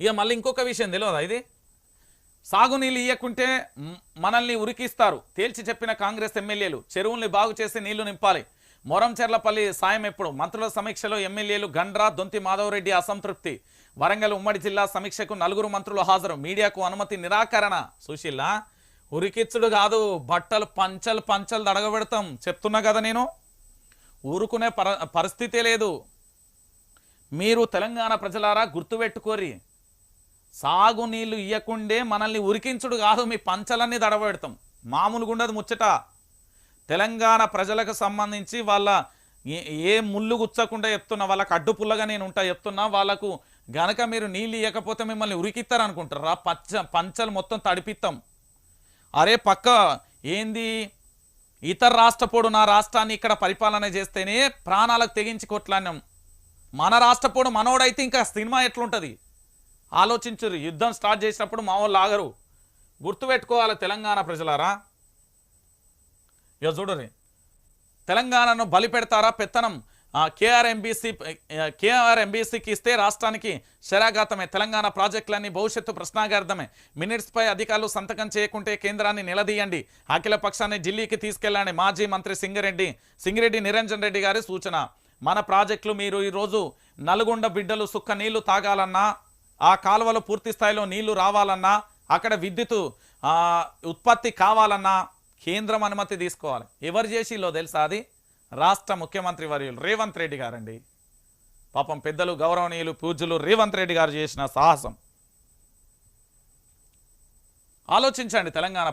ఇక మళ్ళీ ఇంకొక విషయం తెలియదా ఇది? సాగునీళ్ళు ఇయ్యకుంటే మనల్ని ఉరికిస్తారు. తేల్చి చెప్పిన కాంగ్రెస్ ఎమ్మెల్యేలు చెరువుల్ని బాగు చేసి నీళ్ళు నింపాలి. మొరంచెర్లపల్లి సాయం ఎప్పుడు? మంత్రుల సమీక్షలో ఎమ్మెల్యేలు గండ్రా దొంతి మాధవరెడ్డి అసంతృప్తి. వరంగల్ ఉమ్మడి జిల్లా సమీక్షకు నలుగురు మంత్రులు హాజరు. మీడియాకు అనుమతి నిరాకరణ. సుశీల ఉరికిచ్చుడు కాదు బట్టలు పంచలు పంచలు దడగబెడతాం చెప్తున్నా కదా నేను? ఊరుకునే పర పరిస్థితే లేదు. మీరు తెలంగాణ ప్రజలారా గుర్తుపెట్టుకోరి. సాగునీళ్ళు ఇయ్యకుండే మనల్ని ఉరికించుడు కాదు మీ పంచలన్నీ దడబెడతాం మామూలుగా ఉండదు ముచ్చట. తెలంగాణ ప్రజలకు సంబంధించి వాళ్ళ ఏ- ముళ్ళు గుచ్చకుండా చెప్తున్నా వాళ్ళకి అడ్డుపుల్లగా నేను ఉంటా చెప్తున్నా వాళ్ళకు గనక మీరు నీళ్ళు ఇవ్వకపోతే మిమ్మల్ని ఉరికిస్తారు అనుకుంటారా పచ్చ పంచలు మొత్తం తడిపిస్తాం అరే పక్క ఏంది? ఇతర రాష్ట్రపోడు నా రాష్ట్రాన్ని ఇక్కడ పరిపాలన చేస్తేనే ప్రాణాలకు తెగించి కొట్లాడినాం. మన రాష్ట్రపోడు మనోడైతే ఇంకా సినిమా ఎట్లుంటుంది? ఆలోచించరు యుద్ధం స్టార్ట్ చేసినప్పుడు మా వాళ్ళు ఆగరు. గుర్తుపెట్టుకోవాలి తెలంగాణ ప్రజలారా. ఇక చూడరి తెలంగాణను బలి పెడతారా పెత్తనం కేఆర్ఎంబీసీ కేఆర్ఎంబీసీకి ఇస్తే రాష్ట్రానికి శరాఘాతమే. తెలంగాణ ప్రాజెక్టులన్నీ భవిష్యత్తు ప్రశ్నాగార్థమే మినిట్స్పై అధికారులు సంతకం చేయకుంటే కేంద్రాన్ని నిలదీయండి. అఖిల పక్షాన్ని ఢిల్లీకి తీసుకెళ్ళండి మాజీ మంత్రి సింగరెడ్డి సింగిరెడ్డి నిరంజన్ రెడ్డి గారి సూచన. మన ప్రాజెక్టులు మీరు ఈరోజు నల్గొండ బిడ్డలు సుక్క నీళ్ళు తాగాలన్నా ఆ కాలువలో పూర్తి స్థాయిలో నీళ్ళు రావాలన్నా అక్కడ విద్యుత్ ఉత్పత్తి కావాలన్నా కేంద్రం అనుమతి తీసుకోవాలి. ఎవరు చేసిలో తెలుసా అది? రాష్ట్ర ముఖ్యమంత్రి వర్యులు రేవంత్ రెడ్డి గారండి. పాపం పెద్దలు గౌరవనీయులు పూజలు రేవంత్ రెడ్డి గారు చేసిన సాహసం. ఆలోచించండి తెలంగాణ